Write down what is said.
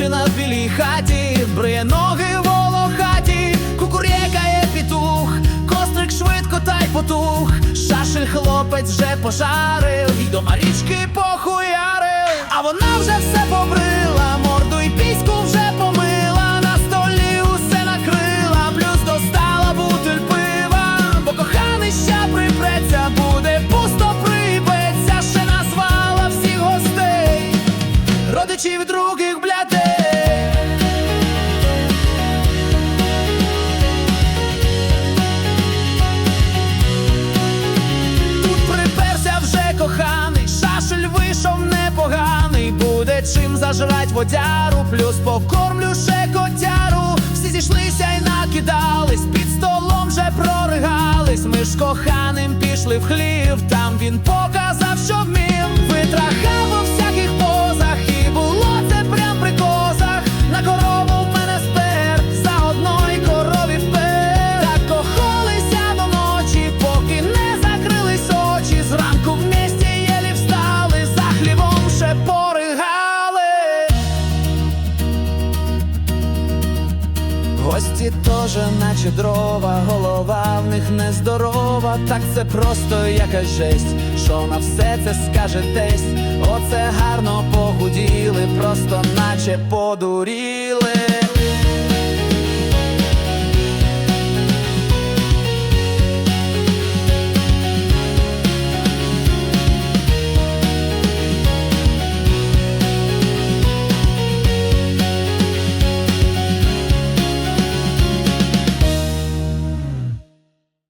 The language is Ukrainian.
своїй хаті, бриє ноги волохаті, кукурєкає петух, кострик швидко та й потух. Шашель хлопець вже пожарив, і до марічки похуярив, а вона вже все побрила, морду й піську вже помила, на столі усе накрила, плюс достала бутиль пива, бо коханий ща припреться, буде пусто припеться, ще назвала всіх гостей, родичів других чим зажрать водяру, плюс покормлю ще котяру. Всі зійшлися й накидались, під столом вже проригались. Ми ж коханим пішли в хлів, там він показав, Гості теж, наче дрова, голова в них нездорова, так це просто якась жесть, що на все це скаже тесть. Оце гарно похуділи, просто наче подуріли.